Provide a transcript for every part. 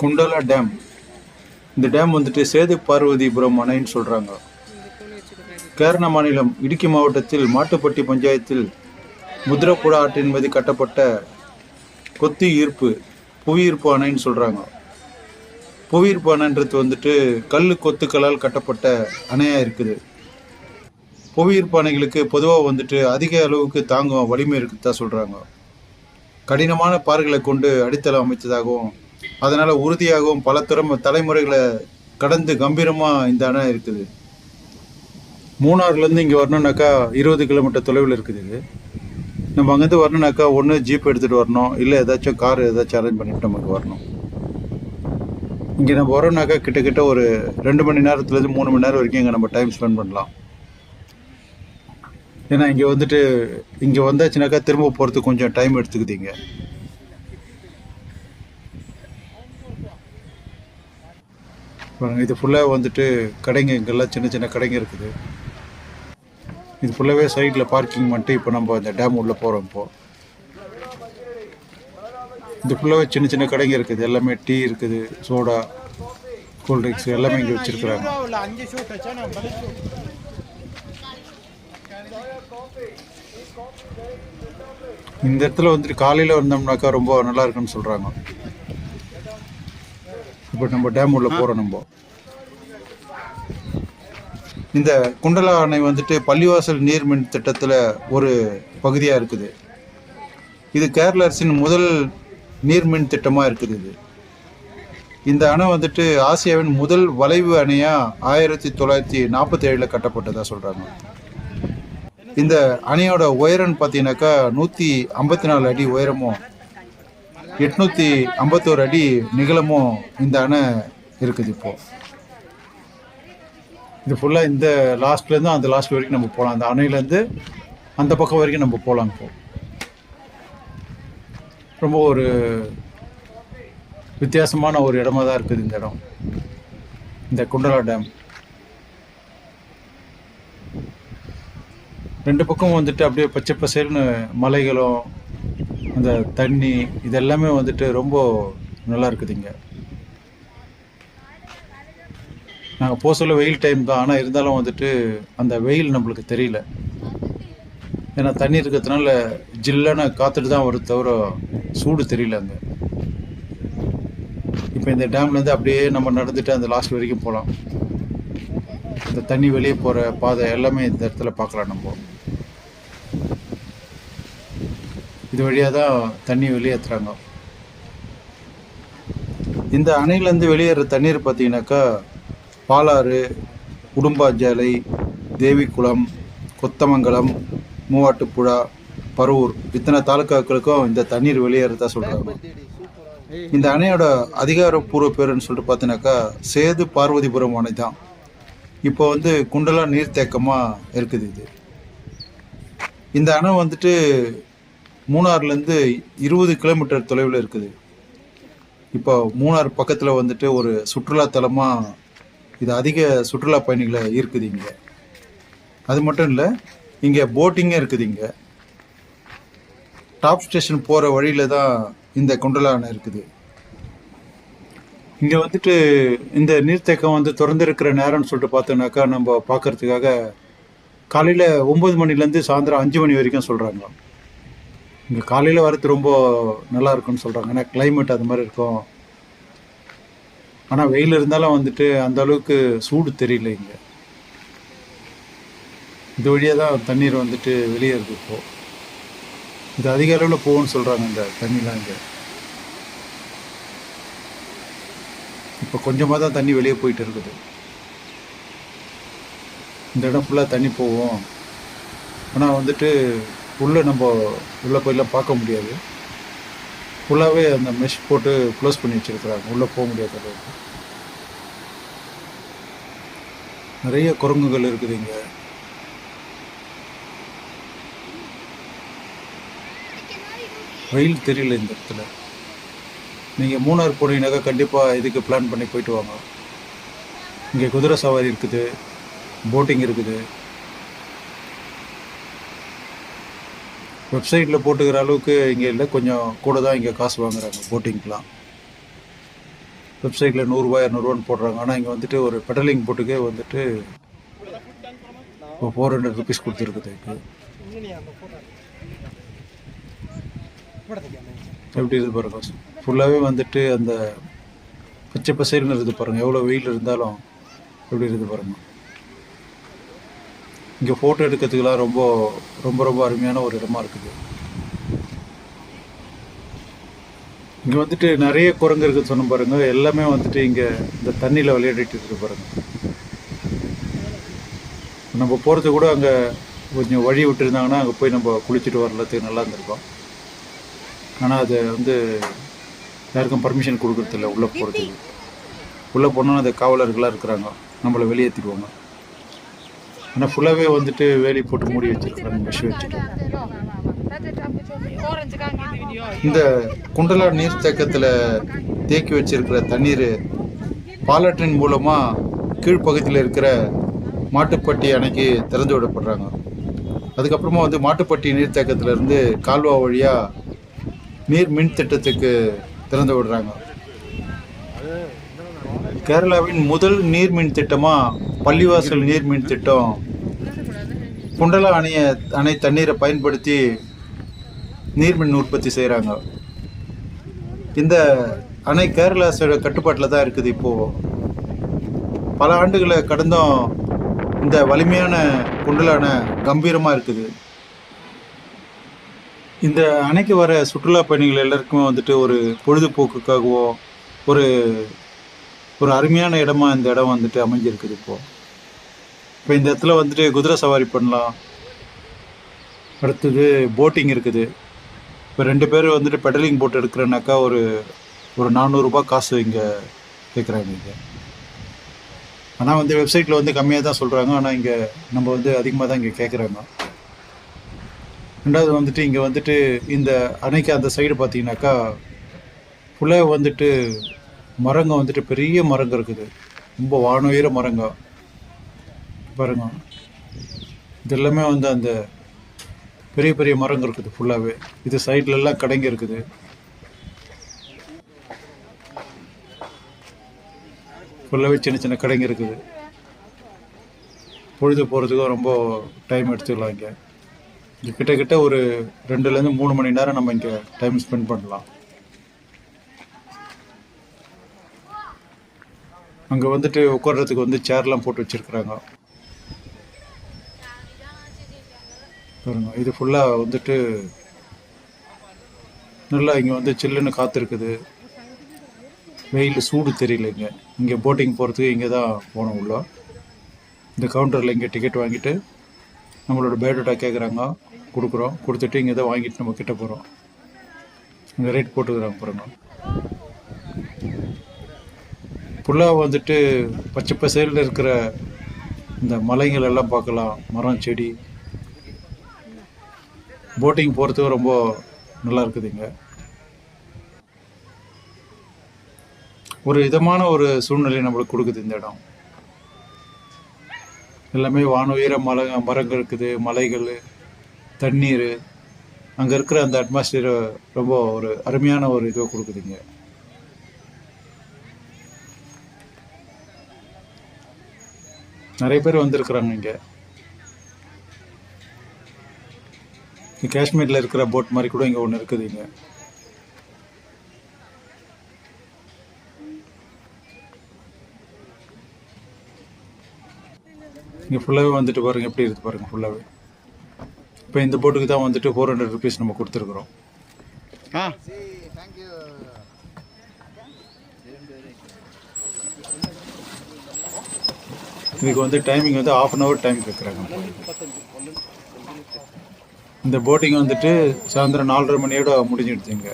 Kundala dam. இந்த dam வந்துட்டு சேது பார்வதிபுரம் அணைன்னு சொல்கிறாங்க கேரள மாநிலம் இடுக்கி மாவட்டத்தில் மாட்டுப்பட்டி பஞ்சாயத்தில் முத்ரப்புழா ஆற்றின் மீது கட்டப்பட்ட கொத்தி ஈர்ப்பு புவியீர்ப்பு அணைன்னு சொல்கிறாங்க புவியீர்ப்பு அணைன்றது வந்துட்டு கல் கொத்துக்களால் கட்டப்பட்ட அணையாக இருக்குது. புவியீர்ப்பு அணைகளுக்கு பொதுவாக வந்துட்டு அதிக அளவுக்கு தாங்கும் வலிமை இருக்குதா சொல்கிறாங்க கடினமான பாறைகளை கொண்டு அடித்தளம் அமைத்ததாகவும் அதனால் உறுதியாகவும் பல திறம தலைமுறைகளை கடந்து கம்பீரமாக இந்த அணை இருக்குது. மூணாறுலேருந்து இங்கே வரணுன்னாக்கா இருபது கிலோமீட்டர் தொலைவில் இருக்குது இது. நம்ம அங்கேருந்து வரணுன்னாக்கா ஒன்று ஜீப் எடுத்துகிட்டு வரணும் இல்லை ஏதாச்சும் கார் ஏதாச்சும் அரேஞ்ச் பண்ணிட்டு நமக்கு வரணும். இங்கே நம்ம வரோம்னாக்கா கிட்டத்தட்ட ஒரு ரெண்டு மணி நேரத்துலேருந்து மூணு மணி நேரம் வரைக்கும் இங்கே நம்ம டைம் ஸ்பெண்ட் பண்ணலாம். ஏன்னா இங்கே வந்துட்டு இங்கே வந்தாச்சுனாக்கா திரும்ப போகிறதுக்கு கொஞ்சம் டைம் எடுத்துக்குது இங்கே. பாருங்க இது ஃபுல்லாக வந்துட்டு கடைங்க இங்கெல்லாம் சின்ன சின்ன கடைங்க இருக்குது. இது ஃபுல்லாகவே சைடில் பார்க்கிங் பண்ணிட்டு இப்போ நம்ம இந்த டேம் உள்ளே போகிறோம் இப்போது இது ஃபுல்லாகவே சின்ன சின்ன கடைங்க இருக்குது. எல்லாமே டீ இருக்குது சோடா கூல்ட்ரிங்க்ஸ் எல்லாமே இங்கே வச்சுருக்குறாங்க. இந்த இடத்துல வந்துட்டு காலையில் வந்தோம்னாக்கா ரொம்ப நல்லா இருக்குன்னு சொல்கிறாங்க இப்போ நம்ம டேம் உள்ள போகிறோம் நம்ம. இந்த குண்டலா அணை வந்துட்டு பள்ளிவாசல் நீர்மின் திட்டத்தில் ஒரு பகுதியாக இருக்குது. இது கேரள அரசின் முதல் நீர்மின் திட்டமாக இருக்குது இது. இந்த அணை வந்துட்டு ஆசியாவின் முதல் வளைவு அணையாக ஆயிரத்தி தொள்ளாயிரத்தி நாற்பத்தி ஏழில் கட்டப்பட்டதாக சொல்கிறாங்க இந்த அணையோட உயரம்னு பார்த்தீங்கன்னாக்கா நூற்றி ஐம்பத்தி நாலு அடி உயரமும் எட்நூற்றி ஐம்பத்தோரு அடி நிகழமும் இந்த அணை இருக்குது இப்போ. இது ஃபுல்லாக இந்த லாஸ்ட்லேருந்து அந்த லாஸ்ட் வரைக்கும் நம்ம போகலாம் அந்த அணையிலேருந்து அந்த பக்கம் வரைக்கும் நம்ம போகலாம் இப்போ. ரொம்ப ஒரு வித்தியாசமான ஒரு இடமா தான் இருக்குது இந்த இடம். இந்த குண்டலா டேம் ரெண்டு பக்கம் வந்துட்டு அப்படியே பச்சை பசேல்னு மலைகளும் அந்த தண்ணி இதெல்லாமே வந்துட்டு ரொம்ப நல்லா இருக்குது இங்கே. நாங்கள் போக சொல்ல வெயில் டைம் தான். ஆனால் இருந்தாலும் வந்துட்டு அந்த வெயில் நம்மளுக்கு தெரியல. ஏன்னா தண்ணி இருக்கிறதுனால ஜில்லுன்னு காத்துட்டு தான் வரும் தவிர சூடு தெரியல அங்கே. இப்போ இந்த டேம்லேருந்து அப்படியே நம்ம நடந்துட்டு அந்த லாஸ்ட் வரைக்கும் போகலாம் இந்த தண்ணி வெளியே போகிற பாதை எல்லாமே இந்த இடத்துல பார்க்கலாம் நம்ம. இது வழியாக தான் தண்ணி வெளியேற்றுறாங்க இந்த அணையிலேருந்து வெளியேற தண்ணீர் பார்த்தீங்கன்னாக்கா பாலாறு உடும்பாஞ்சாலை தேவிக்குளம் கொத்தமங்கலம் மூவாட்டுப்புழா பரவூர் இத்தனை தாலுக்காக்களுக்கும் இந்த தண்ணீர் வெளியேறதா சொல்கிறாங்க இந்த அணையோட அதிகாரப்பூர்வ பேருன்னு சொல்லிட்டு பார்த்தீங்கன்னாக்கா சேது பார்வதிபுரம் அணை தான். இப்போ வந்து குண்டலா நீர்த்தேக்கமாக இருக்குது இது. இந்த அணை வந்துட்டு மூணாறுலேருந்து இருபது கிலோமீட்டர் தொலைவில் இருக்குது. இப்போ மூணார் பக்கத்தில் வந்துட்டு ஒரு சுற்றுலாத்தலமாக இது அதிக சுற்றுலா பயணிகளை ஈர்க்குது இங்கே. அது மட்டும் இல்லை இங்கே போட்டிங்கே இருக்குது இங்கே. டாப் ஸ்டேஷன் போகிற வழியில் தான் இந்த குண்டலா அணை இருக்குது. இங்கே வந்துட்டு இந்த நீர்த்தேக்கம் வந்து திறந்திருக்கிற நேரம்னு சொல்லிட்டு பார்த்தோன்னாக்கா நம்ம பார்க்கறதுக்காக காலையில் ஒம்பது மணிலேருந்து சாயந்தரம் அஞ்சு மணி வரைக்கும் சொல்கிறாங்க இங்கே காலையில் வரது ரொம்ப நல்லா இருக்கும்னு சொல்கிறாங்க ஏன்னா கிளைமேட் அது மாதிரி இருக்கும். ஆனால் வெயில் இருந்தாலும் வந்துட்டு அந்த அளவுக்கு சூடு தெரியல இங்கே. இது வழியாக தான் தண்ணீர் வந்துட்டு வெளியேறுது இப்போ. இது அதிக அளவில் போகும்னு சொல்கிறாங்க இந்த தண்ணிலாம் இங்கே. இப்போ கொஞ்சமாக தான் தண்ணி வெளியே போயிட்டு இருக்குது. இந்த இடம் ஃபுல்லாக தண்ணி போகும். ஆனால் வந்துட்டு உள்ளே நம்ம உள்ளே போயெல்லாம் பார்க்க முடியாது. ஃபுல்லாகவே அந்த மெஷ் போட்டு க்ளோஸ் பண்ணி வச்சுருக்குறாங்க. உள்ளே போக முடியாத அளவுக்கு. நிறைய குரங்குகள் இருக்குது இங்கே. ரயில் தெரியல இந்த இடத்துல. நீங்கள் மூணார் போனீங்கன்னாக்கா கண்டிப்பாக இதுக்கு பிளான் பண்ணி போயிட்டு வாங்க. இங்கே குதிரை சவாரி இருக்குது. போட்டிங் இருக்குது. வெப்சைட்டில் போட்டுக்கிற அளவுக்கு இங்கே இல்லை. கொஞ்சம் கூட தான் இங்கே காசு வாங்குறாங்க போட்டிங்கெலாம் வெப்சைட்டில் நூறுரூவா இரநூறுவான்னு போடுறாங்க. ஆனால் இங்கே வந்துட்டு ஒரு பெடலிங் போட்டுக்கே வந்துட்டு இப்போ ஃபோர் ஹண்ட்ரட் ருபீஸ் கொடுத்துருக்குது எப்படி இது பாருங்க? ஃபுல்லாகவே வந்துட்டு அந்த பச்சை பசேல்னு இருக்குது பாருங்கள் எவ்வளோ வெயில் இருந்தாலும் எப்படி இருக்குது பாருங்கள் இங்கே ஃபோட்டோ எடுக்கிறதுக்கெலாம் ரொம்ப ரொம்ப ரொம்ப அருமையான ஒரு இடமா இருக்குது. இங்கே வந்துட்டு நிறைய குரங்கு இருக்குது சொன்ன பாருங்க. எல்லாமே வந்துட்டு இங்கே இந்த தண்ணியில் விளையாடிட்டு இருக்கு பாருங்க. நம்ம போகிறது கூட அங்கே கொஞ்சம் வழி விட்டுருந்தாங்கன்னா அங்கே போய் நம்ம குளிச்சுட்டு வரலத்துக்கு நல்லா இருந்திருக்கோம். ஆனால் அது வந்து யாருக்கும் பர்மிஷன் கொடுக்குறதில்ல. உள்ளே போகிறதுக்கு உள்ளே போனோன்னா அந்த காவலர்களாக இருக்கிறாங்க. நம்மளை வெளியேற்றிடுவாங்க ஆனால் ஃபுல்லாகவே வந்துட்டு வேலி போட்டு மூடி வச்சிருக்காங்க மெஷ் வச்சுட்டு. இந்த குண்டலா நீர்த்தேக்கத்தில் தேக்கி வச்சிருக்கிற தண்ணீர் பாலாற்றின் மூலமாக கீழ்ப்பகுதியில் இருக்கிற மாட்டுப்பட்டி அணைக்கு திறந்து விடப்படுறாங்க. அதுக்கப்புறமா வந்து மாட்டுப்பட்டி நீர்த்தேக்கத்திலேருந்து கால்வா வழியாக நீர் மின் திட்டத்துக்கு திறந்து விடுறாங்க. கேரளாவின் முதல் நீர்மின் திட்டமாக பள்ளிவாசல் நீர்மின் திட்டம். குண்டலா அணைய அணை தண்ணீரை பயன்படுத்தி நீர்மின் உற்பத்தி செய்கிறாங்க இந்த அணை கேரளாஸோட கட்டுப்பாட்டில் தான் இருக்குது இப்போது பல ஆண்டுகளை கடந்தும் இந்த வலிமையான குண்டல அணை கம்பீரமாக இருக்குது. இந்த அணைக்கு வர சுற்றுலா பயணிகள் எல்லாருக்குமே வந்துட்டு ஒரு பொழுதுபோக்குக்காகவோ ஒரு ஒரு அருமையான இடமா இந்த இடம் வந்துட்டு அமைஞ்சிருக்குது இப்போது இப்போ இந்த இடத்துல வந்துட்டு குதிரை சவாரி பண்ணலாம். அடுத்தது போட்டிங் இருக்குது. இப்போ ரெண்டு பேர் வந்துட்டு பெடலிங் போட் எடுக்கிறனாக்கா ஒரு ஒரு நானூறுரூபா காசு இங்கே கேட்குறாங்க இங்கே. ஆனால் வந்து வெப்சைட்டில் வந்து கம்மியாக தான் சொல்கிறாங்க ஆனால் இங்கே நம்ம வந்து அதிகமாக தான் இங்கே கேட்குறாங்க ரெண்டாவது வந்துட்டு இங்கே வந்துட்டு இந்த அணைக்கு அந்த சைடு பார்த்தீங்கன்னாக்கா ஃபுல்லாக வந்துட்டு மரங்க வந்துட்டு பெரிய மரங்க இருக்குது. ரொம்ப வானுயர மரங்க. பாருங்க. இதெல்லாமே வந்து அந்த பெரிய பெரிய மரங்கள் இருக்குது ஃபுல்லாகவே இது சைட்லல்லாம் கடைங்க இருக்குது. ஃபுல்லாகவே சின்ன சின்ன கடைங்க இருக்குது. பொழுது போகிறதுக்கும் ரொம்ப டைம் எடுத்துக்கலாம் இங்கே. இங்கே கிட்டக்கிட்ட ஒரு ரெண்டுலேருந்து மூணு மணி நேரம் நம்ம இங்கே டைம் ஸ்பெண்ட் பண்ணலாம். அங்கே வந்துட்டு உட்கார்றதுக்கு வந்து சேர்லாம் போட்டு வச்சுருக்குறாங்க. பாருங்க இது ஃபுல்லாக வந்துட்டு நல்லா இங்கே வந்து சில்லுன்னு காற்று இருக்குது வெயில் சூடு தெரியல இங்கே. இங்கே போட்டிங் போகிறதுக்கு இங்கே தான் போனோம் உள்ள. இந்த கவுண்டரில் இங்கே டிக்கெட் வாங்கிட்டு நம்மளோட பயோடேட்டா கேட்குறாங்க கொடுக்குறோம். கொடுத்துட்டு இங்கே தான் வாங்கிட்டு நம்ம கிட்ட போகிறோம் இங்கே ரேட் போட்டுக்கிறாங்க பாருங்க. ஃபுல்லாக வந்துட்டு பச்சை பசேலில் இருக்கிற இந்த மலைகள் எல்லாம் பார்க்கலாம். மரம் செடி போட்டிங் போகிறதுக்கு ரொம்ப நல்லா இருக்குதுங்க ஒரு இதமான ஒரு சூழ்நிலை நம்மளுக்கு கொடுக்குது இந்த இடம். எல்லாமே வானுயர மலை மரங்கள் இருக்குது மலைகள் தண்ணீர். அங்கே இருக்கிற அந்த அட்மாஸ்பியர் ரொம்ப ஒரு அருமையான ஒரு இதுவை கொடுக்குதுங்க நிறைய பேர் வந்திருக்கிறாங்க இங்கே இங்க காஷ்மீரில் இருக்கிற போட் மாதிரி கூட இங்கே ஒன்று இருக்குது இங்கே. இங்கே ஃபுல்லாகவே வந்துட்டு பாருங்கள் எப்படி இருக்குது பாருங்கள் ஃபுல்லாகவே இப்போ இந்த போட்டுக்கு தான் வந்துட்டு ஃபோர் ஹண்ட்ரட் ருபீஸ் நம்ம கொடுத்துருக்குறோம். ஆ. இதுக்கு வந்து டைமிங் வந்து ஆஃப் அன் ஹவர் டைம் கேட்குறாங்க இந்த போட்டிங் வந்துட்டு சாயந்தரம் நாலரை மணியோட முடிஞ்சிடுச்சுங்க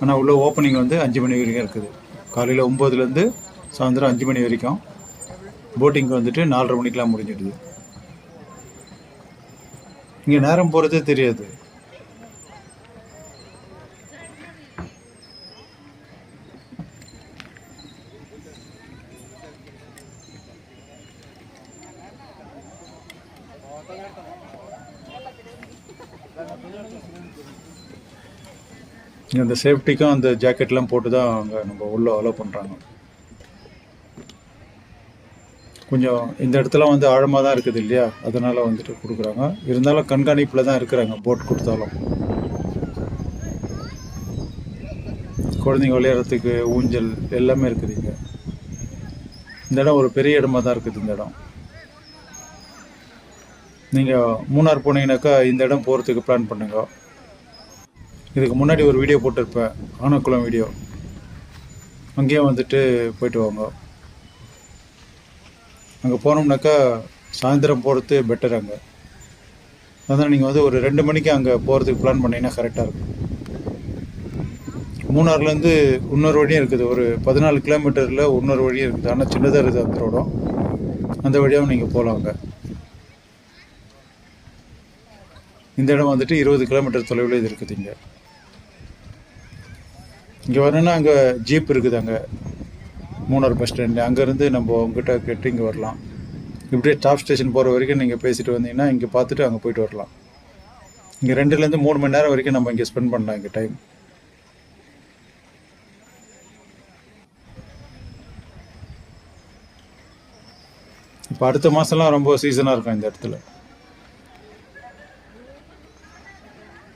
ஆனால் உள்ள ஓப்பனிங் வந்து அஞ்சு மணி வரைக்கும் இருக்குது. காலையில் ஒம்போதுலேருந்து சாயந்தரம் அஞ்சு மணி வரைக்கும் போட்டிங் வந்துட்டு நாலரை மணிக்கெலாம் முடிஞ்சிடுது. இங்கே நேரம் போகிறதே தெரியாது. அந்த சேஃப்டிக்கும் அந்த ஜாக்கெட்லாம் போட்டு தான் அங்கே நம்ம உள்ளே அலோவ் பண்ணுறாங்க கொஞ்சம் இந்த இடத்துல வந்து ஆழமாக தான் இருக்குது இல்லையா? அதனால் வந்துட்டு கொடுக்குறாங்க. இருந்தாலும் கண்காணிப்பில் தான் இருக்கிறாங்க போட் கொடுத்தாலும். குழந்தைங்க விளையாடுறதுக்கு ஊஞ்சல் எல்லாமே இருக்குது இங்கே. இந்த இடம் ஒரு பெரிய இடமா தான் இருக்குது இந்த இடம். நீங்கள் மூணார் போனீங்கன்னாக்கா இந்த இடம் போகிறதுக்கு பிளான் பண்ணுங்க. இதுக்கு முன்னாடி ஒரு வீடியோ போட்டிருப்பேன். ஆனக்குளம் வீடியோ அங்கேயும் வந்துட்டு போயிட்டு வாங்க. அங்கே போனோம்னாக்கா சாயந்தரம் போகிறது பெட்டர் அங்கே. அதான் நீங்கள் வந்து ஒரு ரெண்டு மணிக்கு அங்கே போகிறதுக்கு பிளான் பண்ணிங்கன்னா கரெக்டாக இருக்கும். மூணாறுலேருந்து இன்னொரு வழியும் இருக்குது. ஒரு பதினாலு கிலோமீட்டரில் இன்னொரு வழியும் இருக்குது. ஆனால் சின்னதாக இருக்குது அந்த ரோடும். அந்த வழியாகவும் நீங்கள் போகலாம் அங்கே. இந்த இடம் வந்துட்டு இருபது கிலோமீட்டர் தொலைவில் இது இருக்குது இங்கே. இங்கே வரணும்னா அங்கே ஜீப் இருக்குது அங்கே. மூணார் பஸ் ஸ்டாண்டு அங்கேருந்து நம்ம உங்ககிட்ட கேட்டு இங்கே வரலாம். இப்படியே டாப் ஸ்டேஷன் போகிற வரைக்கும் நீங்கள் பேசிட்டு வந்தீங்கன்னா இங்கே பார்த்துட்டு அங்கே போயிட்டு வரலாம். இங்கே ரெண்டுலேருந்து மூணு மணி நேரம் வரைக்கும் நம்ம இங்கே ஸ்பெண்ட் பண்ணலாம் இங்கே டைம் இப்போ அடுத்த மாதம்லாம் ரொம்ப சீசனாக இருக்கும் இந்த இடத்துல.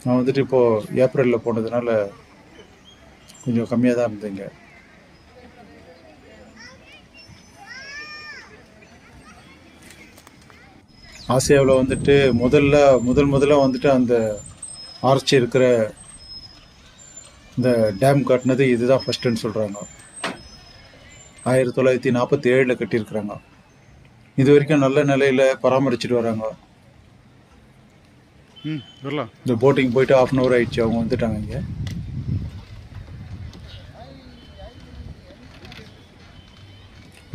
நான் வந்துட்டு இப்போது ஏப்ரலில் போனதுனால கொஞ்சம் கம்மியாக தான் இருந்தீங்க. ஆசியாவில் வந்துட்டு முதல்ல முதல் முதல்ல வந்துட்டு அந்த ஆர்ச்சி இருக்கிற இந்த டேம் கட்டினது இதுதான் ஃபஸ்ட்டுன்னு சொல்கிறாங்க ஆயிரத்தி தொள்ளாயிரத்தி நாற்பத்தி ஏழில் கட்டியிருக்கிறாங்க. இது வரைக்கும் நல்ல நிலையில் பராமரிச்சுட்டு வராங்க. ம் வரலாம். இந்த போட்டிங் போயிட்டு ஆஃப் அன் ஹவர் ஆயிடுச்சு அவங்க வந்துட்டாங்க இங்கே.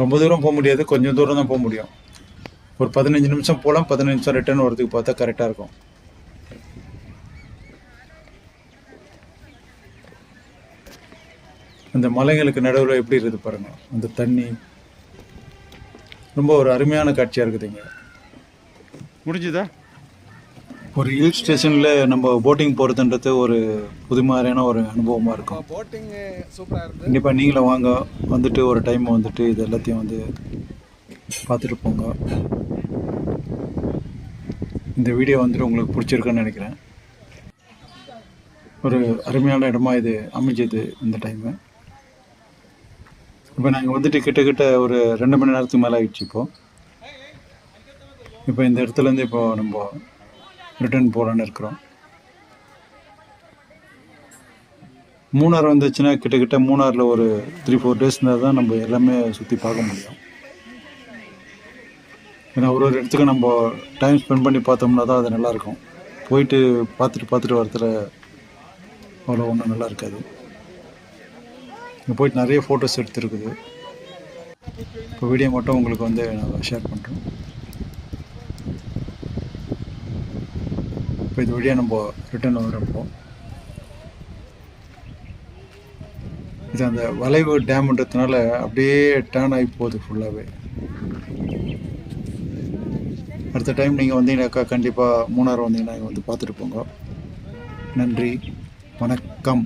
ரொம்ப தூரம் போக முடியாது கொஞ்சம் தூரம் தான் போக முடியும். ஒரு பதினஞ்சு நிமிஷம் போகலாம் பதினஞ்சு நிமிஷம் ரிட்டர்ன் வரதுக்கு பார்த்தா கரெக்டாக இருக்கும். அந்த மலைகளுக்கு நடுவில் எப்படி இருக்குது பாருங்க அந்த தண்ணி. ரொம்ப ஒரு அருமையான காட்சியாக இருக்குது இங்கே. முடிஞ்சுதா? ஒரு ஹில் ஸ்டேஷனில் நம்ம போட்டிங் போகிறதுன்றது ஒரு புதுமாதிரியான ஒரு அனுபவமாக இருக்கும். போட்டிங் சூப்பராக இருக்குது கண்டிப்பாக நீங்களும் வாங்க வந்துட்டு ஒரு டைம் வந்துட்டு இது எல்லாத்தையும் வந்து பார்த்துட்டு போங்க. இந்த வீடியோ வந்துட்டு உங்களுக்கு பிடிச்சிருக்குன்னு நினைக்கிறேன். ஒரு அருமையான இடமா இது அமைஞ்சது இந்த டைமு இப்போ நாங்கள் வந்துட்டு கிட்டக்கிட்ட ஒரு ரெண்டு மணி நேரத்துக்கு மேலே ஆயிடுச்சு இப்போ. இப்போ இந்த இடத்துலேருந்து இப்போ நம்ம ரிட்டர்ன் போகலான்னு இருக்கிறோம். மூணார் வந்துச்சுன்னா கிட்டக்கிட்ட மூணாரில் ஒரு த்ரீ ஃபோர் டேஸ் இருந்தால் தான் நம்ம எல்லாமே சுற்றி பார்க்க முடியும். ஏன்னா ஒரு ஒரு இடத்துக்கு நம்ம டைம் ஸ்பெண்ட் பண்ணி பார்த்தோம்னா தான் அது நல்லாயிருக்கும். போயிட்டு பார்த்துட்டு பார்த்துட்டு வரத்துல அவ்வளோ ஒன்றும் நல்லா இருக்காது இங்கே போயிட்டு நிறைய ஃபோட்டோஸ் எடுத்துருக்குது. இப்போ வீடியோ மட்டும் உங்களுக்கு வந்து நான் ஷேர் பண்ணுறோம் இப்போ இது வழியாக நம்ம ரிட்டர்ன் வரப்போ இது அந்த வளைவு டேம்ன்றதுனால அப்படியே டேர்ன் ஆகி போகுது ஃபுல்லாகவே அடுத்த டைம் நீங்கள் வந்தீங்கன்னாக்கா கண்டிப்பாக மூணார் வந்தீங்கன்னா வந்து பார்த்துட்டு போங்க. நன்றி. வணக்கம்.